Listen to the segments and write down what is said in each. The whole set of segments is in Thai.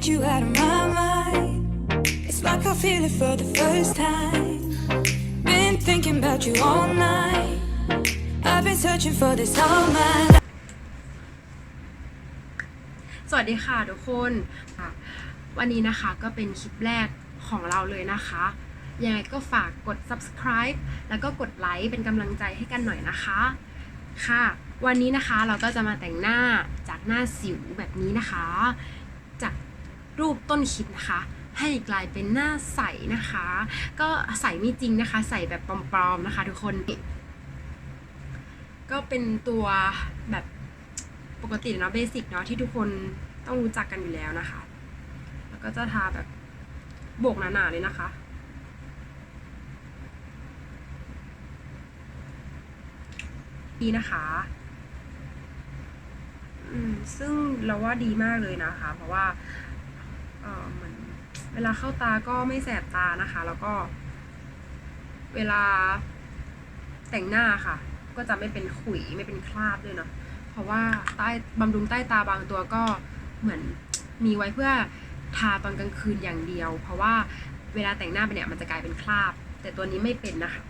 get you out of my mind. It's like I feel it for the first time. Been thinking about you all night. I've been searching for this all my life. สวัสดีค่ะทุกคนค่ะวันนี้นะคะก็เป็นคลิปแรกของเราเลยนะคะ ยังไงก็ฝากกด subscribe แล้วก็กดไลค์เป็นกำลังใจให้กันหน่อยนะคะ ค่ะ วันนี้นะคะเราก็จะมาแต่งหน้าจากหน้าสิวแบบนี้นะคะ รูปต้นคลิปนะคะ ให้กลายเป็นหน้าใสนะคะ ก็ใสไม่จริงนะคะ ใสแบบปลอมๆนะคะทุกคน ก็เป็นตัวแบบปกติเนาะเบสิกเนาะที่ทุกคนต้องรู้จักกันอยู่แล้วนะคะ แล้วก็จะทาแบบโบกหนาๆเลยนะคะดีนะคะอืมซึ่งเราว่าดีมากเลยนะคะ เพราะว่า เออเหมือนเวลาเข้าตาก็ไม่แสบตานะคะ แล้วก็ เวลาแต่งหน้าค่ะ ก็จะไม่เป็นขุยไม่เป็นคราบด้วยเนาะเพราะว่าใต้บำรุงใต้ตาบางตัวก็เหมือนมีไว้เพื่อทาตอนกลางคืนอย่างเดียว เพราะว่าเวลาแต่งหน้าไปเนี่ยมันจะกลายเป็นคราบ แต่ตัวนี้ไม่เป็นนะคะ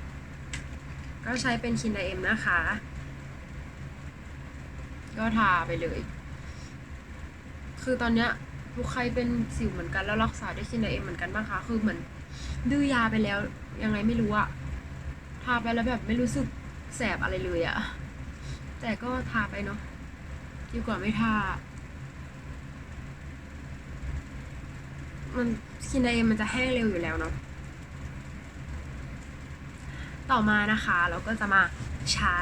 ก็ใช้เป็นคินไดเอ็มนะคะ ก็ทาไปเลย คือตอนเนี้ย ทุกใครเป็นสิวเหมือนกันแล้วรักษาด้วยคินไดเอ็มเหมือนกันบ้างคะคือเหมือนดื้อยาไปแล้ว ยังไงไม่รู้อะทาไปแล้วแบบไม่รู้สึกแสบอะไรเลยอะแต่ก็ทาไปเนาะดีกว่าไม่ทามันคินไดเอ็มมันจะแห้งเร็วอยู่แล้วเนาะต่อมานะคะ เราก็จะมาใช้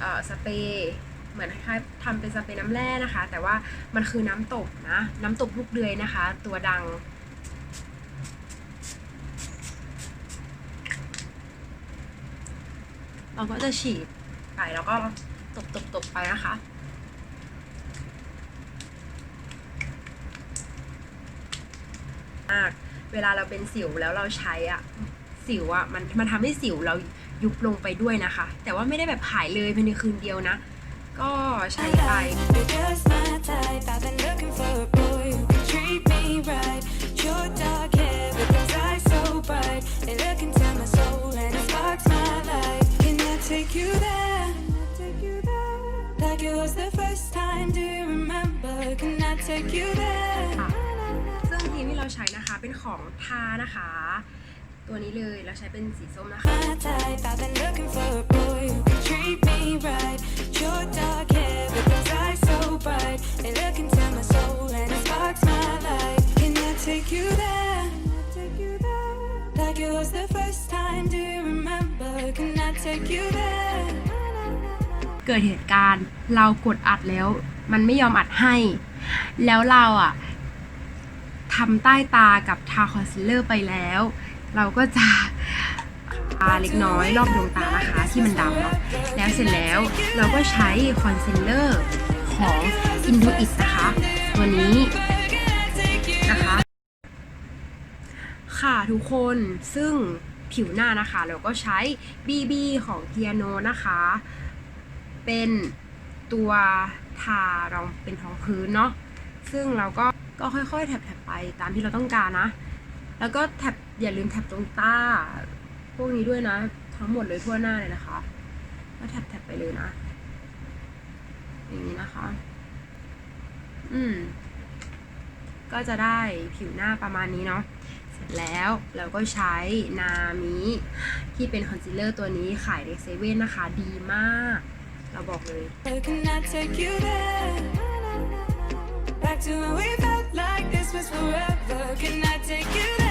เออสเปรย์ เหมือนคล้ายๆทำเป็นสเปรย์น้ำแร่นะคะ แต่ว่ามันคือน้ำตกนะน้ำตกลูกเดือยนะคะ ตัวดังเราก็จะฉีดไปแล้วก็ตบตบตบไปนะคะมากเวลาเราเป็นสิวแล้วเราใช้อะ สิวอะมันมันทำให้สิวเรายุบลงไปด้วยนะคะ แต่ว่าไม่ได้แบบหายเลยภายในคืนเดียวนะ ก็ใช้ไปซึ่งทีมที่เราใช้นะคะเป็นของทานะคะ ตัวนี้เลยเราใช้เป็นสีส้มนะคะ My type. I've been looking for a boy who can treat me right. Your dark hair with those eyes so bright. They look into my soul and it sparks my life. Can I take you there? Like it was the first time. Do you remember? Can I take you there? เกิดเหตุการณ์เรากดอัดแล้ว มันไม่ยอมอัดให้ แล้วเราอะทำใต้ตากับทาคอนซีลเลอร์ไปแล้ว เราก็จะทาเล็กน้อยรอบดวงตานะคะที่มันดำเนาะแล้วเสร็จแล้วเราก็ใช้คอนซีลเลอร์ของ Intuit นะคะ ตัวนี้นะคะ ค่ะทุกคนซึ่งผิวหน้านะคะ เราก็ใช้ BB ของ Piano นะคะ เป็นตัวทารองเป็นท้องพื้นเนาะซึ่งเราก็ก็ค่อยๆ แถบๆไปตามที่เราต้องการนะ แล้วก็แถบอย่าลืมแถบตรงตาพวกนี้ด้วยนะ ทั้งหมดเลยทั่วหน้าเลยนะคะก็แถบๆไปเลยนะ อย่างนี้นะคะ อืม ก็จะได้ผิวหน้าประมาณนี้เนาะเสร็จแล้วเราก็ใช้นามิที่เป็นคอนซีลเลอร์ตัวนี้ขายในเซเว่นนะคะ ดีมาก เราบอกเลย Back to when we felt like this was forever. Can I take you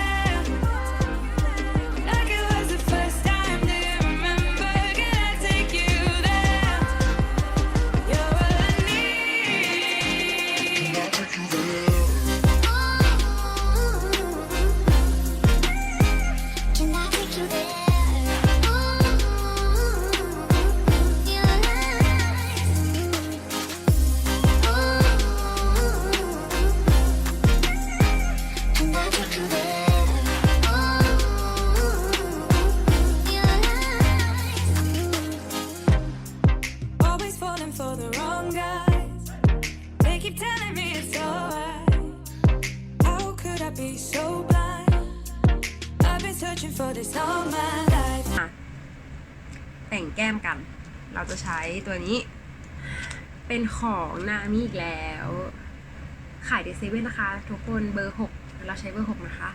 แต่งแก้มกัน เราจะใช้ตัวนี้ เป็นของนามิอีกแล้ว ขายในเซเว่นนะคะ ทุกคนเบอร์ 6 เราใช้เบอร์ 6 นะคะ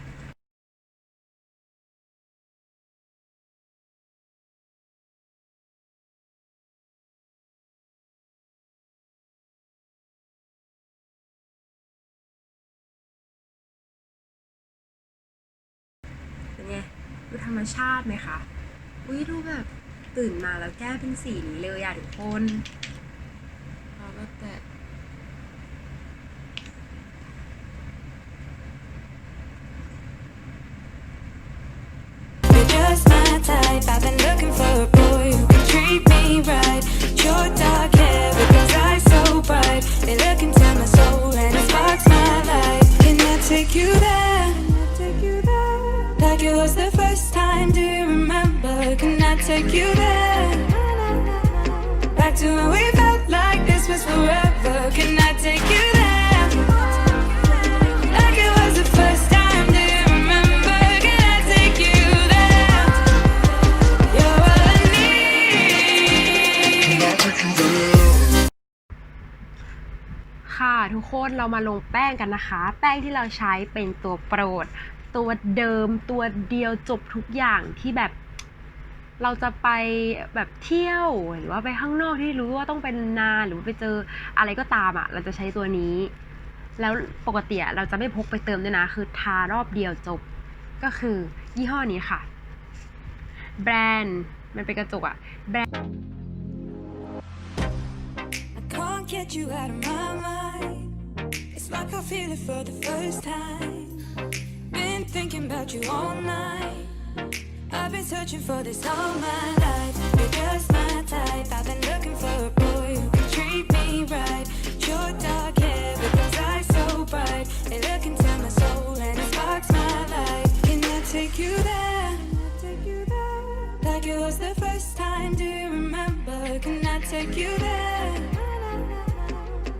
ดูธรรมชาติไหมคะอุ้ยดูแบบตื่นมาแล้วแก้มเป็นสีนี้เลยอะทุกคนเราก็แตะ You're just was the first time. Do you remember? Can I take you there? Back to when we felt like this was forever. Can I take you there? Like it was the first time. Do you remember? Can I take you there? You're all I need. ค่ะทุกคนเรามาลงแป้งกันนะคะ แป้งที่เราใช้เป็นตัวโปรด ตัวเดิมตัวเดียวจบทุกอย่างที่แบบ เราจะไปแบบเที่ยวหรือว่าไปข้างนอกที่รู้ว่าต้องเป็นนานหรือว่าไปเจออะไรก็ตามอะ เราจะใช้ตัวนี้ แล้วปกติเราจะไม่พกไปเติมด้วยนะ คือทารอบเดียวจบก็คือยี่ห้อนี้ค่ะ แบรนด์มันเป็นกระจกอะแบรนด์ get you out of my mind. It's like I feel it for the first time. Thinking about you all night. I've been searching for this all my life. You're just my type. I've been looking for a boy who can treat me right. Your dark hair with those eyes so bright. They look into my soul and it sparks my light. Can I take you there? Like it was the first time. Do you remember? Can I take you there?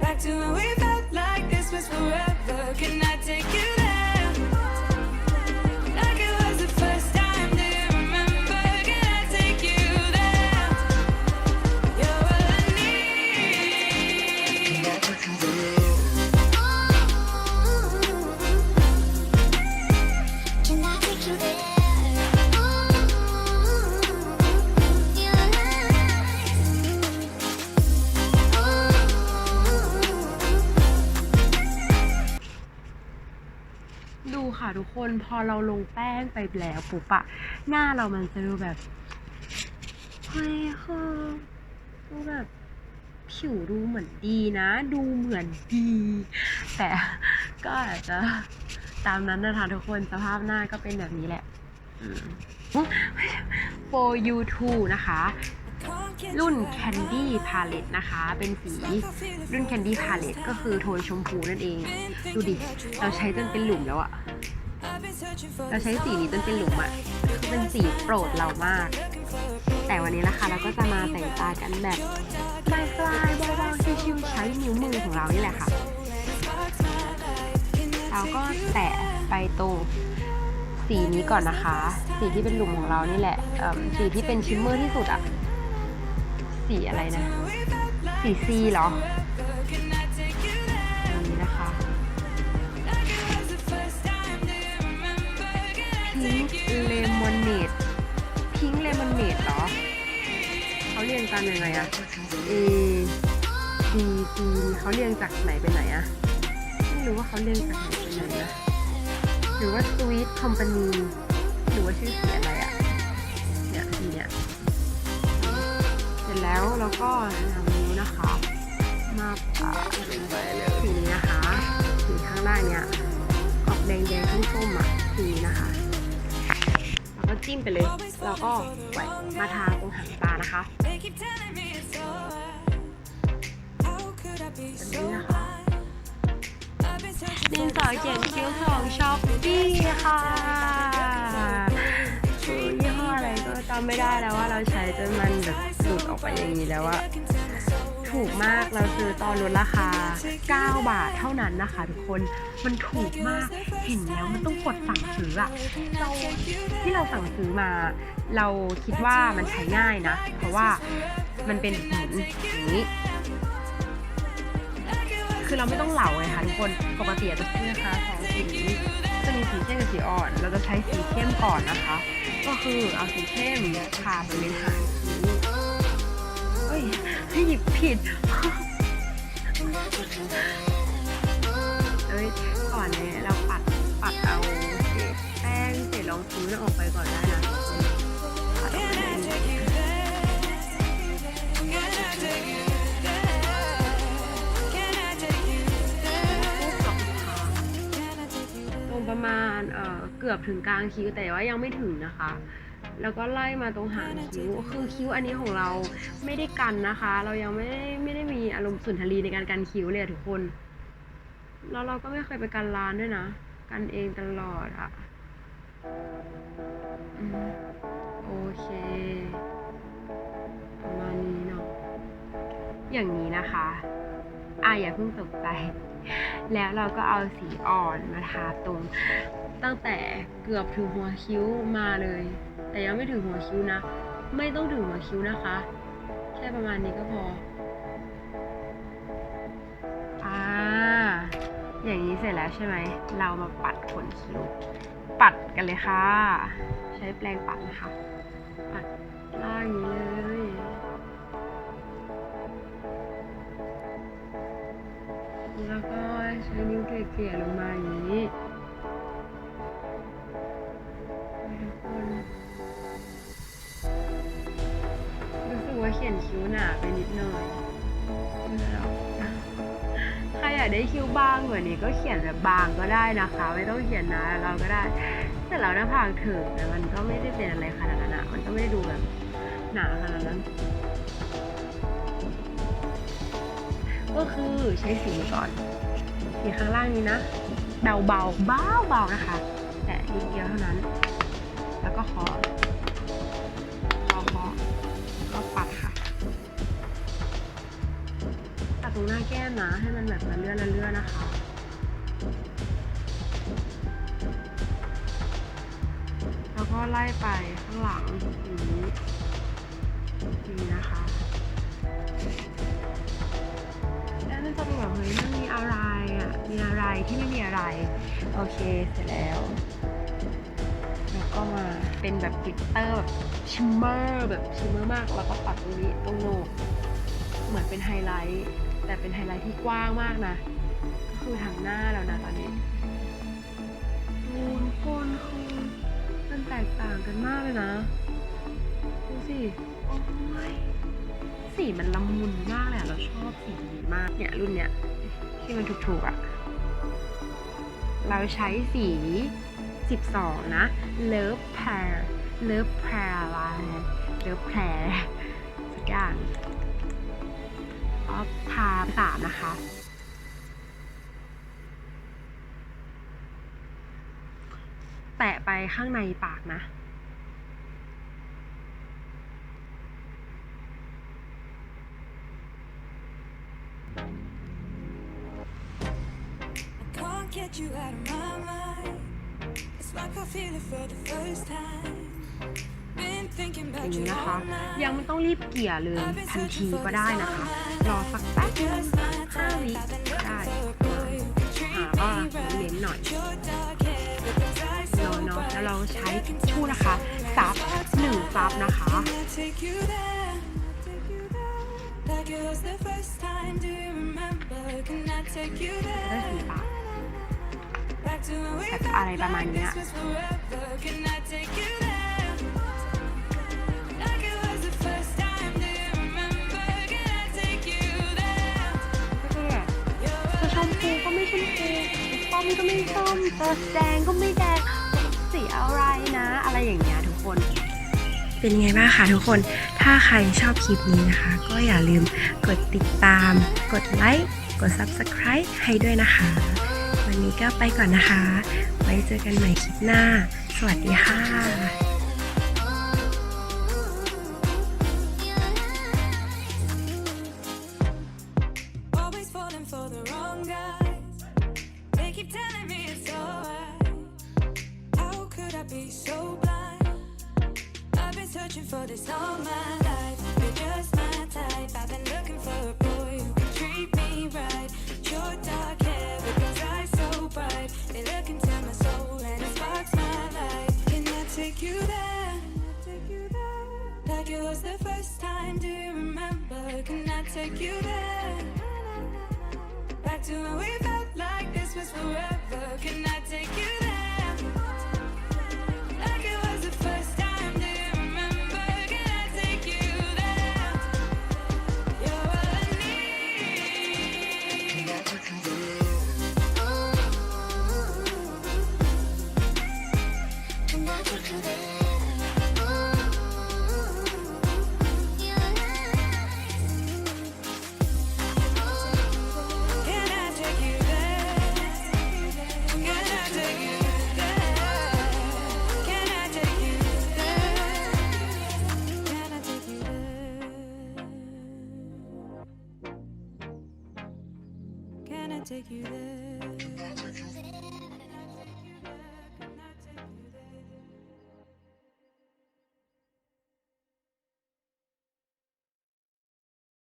Back to when we felt like this was forever. Can I take you พอเราลงแป้งไปแล้วปุ๊บอะหน้าเรามันจะดูแบบเฮ้ยคือดูแบบผิวดูเหมือนดีนะ ดูเหมือนดี แต่ก็อาจจะตามนั้นนะคะทุกคนสภาพหน้าก็เป็นแบบนี้แหละอืม for you too นะคะ รุ่น Candy Palette นะคะ เป็นสีรุ่น Candy Palette ก็คือโทนชมพูนั่นเอง ดูดิ เราใช้จนเป็นหลุมแล้วอะ เราใช้สีนี้จนเป็นหลุมอะเป็นสีโปรดเรามาก แต่วันนี้นะคะเราก็จะมาแต่งตากันแบบปลายปลๆเบาๆชิวๆใช้นิ้วมือของเรานี่แหละค่ะ เราก็แตะไปตรงสีนี้ก่อนนะคะ สีที่เป็นหลุมของเรานี่แหละสีที่เป็นชิมเมอร์ที่สุดอะสีอะไรนะ สีซีเหรอ เลมอนเนดเหรอเขาเรียงกันยังไงอะ A B C เขาเรียงจากไหนไปไหนอะไม่รู้ว่าเขาเรียงจากไหนไปไหนนะหรือว่า Sweet Company หรือว่าชื่อสีอะไรอะเนี่ยสีเนี่ยเสร็จแล้วเราก็นำนิ้วนะคะ มาปาดลงไปเลยสีนี้นะคะสีข้างล่างเนี่ยออกแดงแดงๆส้มๆอะสีนี้นะคะแล้วก็ จิ้มไปเลย แล้วก็ไว้มาทาตรงหางตานะคะแบบนี้นะคะดินสอเขียนคิ้วของช้อปปี้ค่ะคือยี่ห้ออะไรก็จำไม่ได้แล้วว่าเราใช้จนมันแบบหลุดออกไปอย่างนี้แล้วอะ ถูกมากเราซื้อตอนลดราคา 9 บาทเท่านั้นนะคะทุกคนมันถูกมากเห็นแล้วมันต้องกดสั่งซื้ออะเราที่เราสั่งซื้อมา เราคิดว่ามันใช้ง่ายนะ เพราะว่ามันเป็นหมุนอย่างนี้คือเราไม่ต้องเหลาไงคะทุกคนปกติจะซื้อนะคะสองสีจะมีสีเข้มกับสีอ่อน เราจะใช้สีเข้มก่อนนะคะ ก็คือเอาสีเข้มทาบริเวณหางคิ้อ ห้หยิบผิดเอ้ยก่อนเนี่ยเราปัดปัดเอาเศษแป้งเศษรองพื้นออกไปก่อนได้นะปัดออกไปเลยตรงประมาณเอ่อเกือบถึงกลางคิ้วแต่ว่ายังไม่ถึงนะคะ แล้วก็ไล่มาตรงหางคิ้ว คือคิ้วอันนี้ของเราไม่ได้กันนะคะ เรายังไม่ได้ไม่ได้มีอารมณ์สุนทรีในการกันคิ้วเลยอะทุกคน แล้วเราก็ไม่เคยไปกันร้านด้วยนะ กันเองตลอดอะอืมโอเคประมาณนี้เนาะ อย่างนี้นะคะอะอย่าเพิ่งตกใจ แล้วเราก็เอาสีอ่อนมาทาตรง ตั้งแต่เกือบถึงหัวคิ้วมาเลย แต่ยังไม่ถึงหัวคิ้วนะ ไม่ต้องถึงหัวคิ้วนะคะ แค่ประมาณนี้ก็พออ่าอย่างนี้เสร็จแล้วใช่ไหม เรามาปัดขนคิ้ว ปัดกันเลยค่ะ ใช้แปรงปัดนะคะ ปัดล่างอย่างนี้เลยแล้วก็ใช้นิ้วเกลี่ยๆลงมาอย่างนี้ นาไปนิดหน่อยไม่เป็นไรหรอกใครอยากได้คิ้วบางกว่านี้ก็เขียนแบบบางก็ได้นะคะ ไม่ต้องเขียนหนาเราก็ได้ แต่เราหน้าผากถึงแต่มันก็ไม่ได้เป็นอะไรขนาดนั้นอะมันก็ไม่ได้ดูแบบหนาขนาดนั้นก็คือใช้สีก่อนสีข้างล่างนี้นะเบาเบาเบาเบาๆนะคะ แต่นิดเดียวเท่านั้น แล้วก็เค รงหน้าแก้มนะให้มันแบบละเลื่อนละเลื่อนนะคะแล้วก็ไล่ไปข้างหลังอย่างนี้นี่นะคะแล้วมันจะเป็นแบบเฮ้ยมันมีอะไรอะมีอะไรที่ไม่มีอะไร โอเคเสร็จแล้วแล้วก็มาเป็นแบบกลิตเตอร์แบบชิมเมอร์แบบชิมเมอร์มากแล้วก็ปัดตรงนี้ตรงโหนกเหมือนเป็นไฮไลท์ แต่เป็นไฮไลท์ที่กว้างมากนะ ก็คือทางหน้าแล้วนะตอนนี้ดูทุกคนคือมันแตกต่างกันมากเลยนะ ดูสิสีมันละมุนมากเลยอะเราชอบสีนี้มากเนี่ยรุ่นเนี้ยที่มันถูกๆอะ่ะ เราใช้สี 12 นะ Love Pear Love Pear อะไร Love Pear สักอย่าง ออฟทาสามนะคะ แตะไปข้างในปากนะ I can't get you out of my mind. It's like I feel it for the first time. อย่างนี้นะคะ ยังไม่ต้องรีบเกี่ยเลยทันทีก็ได้นะคะ รอสักแป๊บนึงห้าวิได้หาว่าเน้นหน่อยเราเนาะแล้วเราใช้ชู่นะคะซับหนึ่งซับนะคะได้ะอะไรประมาณนี้ พูก็ไม่ชมพูส้มก็ไม่ส้มแดงก็ไม่แดงสีอะไรนะ อะไรอย่างเงี้ยทุกคน เป็นไงบ้างคะทุกคน ถ้าใครชอบคลิปนี้นะคะ ก็อย่าลืมกดติดตาม กดไลค์ กด Subscribe ให้ด้วยนะคะ วันนี้ก็ไปก่อนนะคะ ไว้เจอกันใหม่คลิปหน้า สวัสดีค่ะ Do you remember? Can I take you there? Back to when we felt like this was forever. Can I take you?